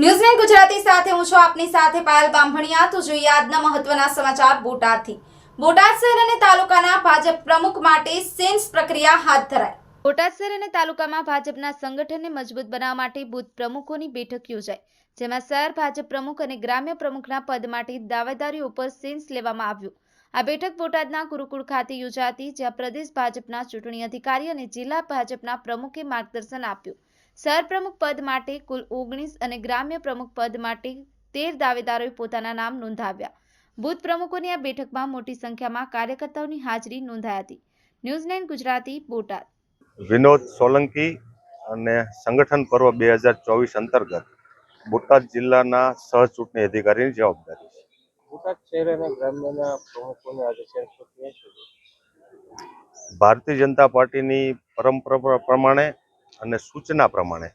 ન્યૂઝલેન્ડ ગુજરાતી સાથે હું છું આપની સાથે પાયલ બાંભણિયા તો જોઈએ આજના મહત્વના સમાચાર બોટાદથી. બોટાદ શહેર અને તાલુકાના ભાજપ પ્રમુખ માટે સેન્સ પ્રક્રિયા હાથ ધરાઈ. બોટાદ શહેર અને તાલુકામાં ભાજપના સંગઠનને મજબૂત બનાવવા માટે બુથ પ્રમુખોની બેઠક યોજાઈ. જેમાં શહેર ભાજપ પ્રમુખ અને ગ્રામ્ય પ્રમુખના પદ માટે દાવેદારીઓ ઉપર સેન્સ લેવામાં આવ્યું. આ બેઠક બોટાદના ગુરુકુળ ખાતે યોજાતી જ્યાં પ્રદેશ ભાજપના ચૂંટણી અધિકારી અને જિલ્લા ભાજપના પ્રમુખે માર્ગદર્શન આપ્યું. શહેર પ્રમુખ પદ માટે કુલ ઓગણીસ અને ગ્રામ્ય પ્રમુખ પદ માટે તેર દાવેદારોએ પોતાના નામ નોંધાવ્યા. બુથ પ્રમુખોની આ બેઠકમાં મોટી સંખ્યામાં કાર્યકર્તાઓની હાજરી નોંધાઈ હતી. ન્યૂઝલેન્ડ ગુજરાતી બોટાદ. વિનોદ સોલંકી અને સંગઠન પર્વ બે હજાર ચોવીસ અંતર્ગત બોટાદ જિલ્લાના સહ ચૂંટણી અધિકારીની જવાબદારી છે. બોટાદ શહેર અને ગ્રામ્યના પ્રમુખોને આજે સેન્સ પ્રક્રિયા છે. ભારતીય જનતા પાર્ટીની પરંપરા પ્રમાણે અને સૂચના પ્રમાણે.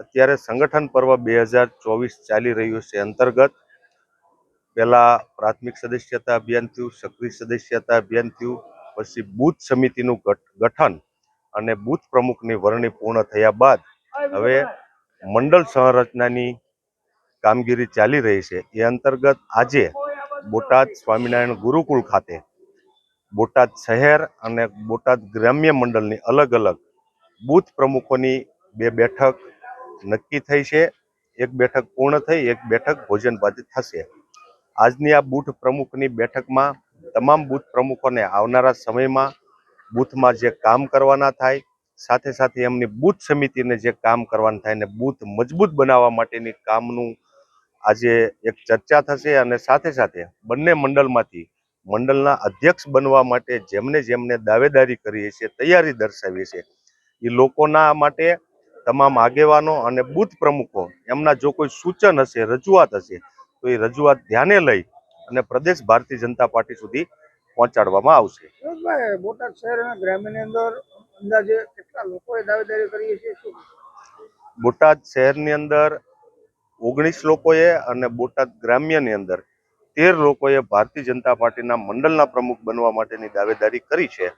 અત્યારે સંગઠન પર્વ બે હજાર ચોવીસ ચાલી રહ્યું છે અંતર્ગત. પહેલા પ્રાથમિક સદસ્યતા અભિયાન થયું, સક્રિય સદસ્યતા અભિયાન થયું, પછી બૂથ સમિતિનું ગઠન અને બૂથ પ્રમુખની વરણી પૂર્ણ થયા બાદ હવે મંડળ સંરચનાની કામગીરી ચાલી રહી છે. એ અંતર્ગત આજે બોટાદ સ્વામિનારાયણ ગુરુકુળ ખાતે બોટાદ શહેર અને બોટાદ ગ્રામ્ય મંડળની અલગ અલગ બૂથ પ્રમુખોની બે બેઠક નક્કી થઈ છે. એક બેઠક પૂર્ણ થઈ, એક બેઠક ભોજન બાદ થશે. આજની આ બૂથ પ્રમુખની બેઠકમાં તમામ બૂથ પ્રમુખોને આવનારા સમયમાં બૂથમાં જે કામ કરવાના થાય, સાથે સાથે એમની બૂથ સમિતિને જે કામ કરવાનું થાય ને બૂથ મજબૂત બનાવવા માટેની કામનું આજે એક ચર્ચા થશે અને સાથે સાથે બંને મંડળમાંથી મંડળના અધ્યક્ષ બનવા માટે જેમને જેમને દાવેદારી કરીએ છીએ, તૈયારી દર્શાવીએ છે એ લોકોના માટે તમામ આગેવાનો અને બૂથ પ્રમુખો એમના જો કોઈ સૂચન હશે રજૂઆત હશે તો એ રજૂઆત ધ્યાને લઈ અને પ્રદેશ ભારતીય જનતા પાર્ટી સુધી પહોંચાડવામાં આવશે. બોટાદ શહેર અને ગ્રામ્યની અંદર અંદાજે કેટલા લોકોએ દાવેદારી કરી છે બોટાદ શહેરની અંદર ઓગણીસ લોકોએ અને બોટાદ ગ્રામ્યની અંદર તેર લોકોએ ભારતીય જનતા પાર્ટીના મંડળના પ્રમુખ બનવા માટેની દાવેદારી કરી છે.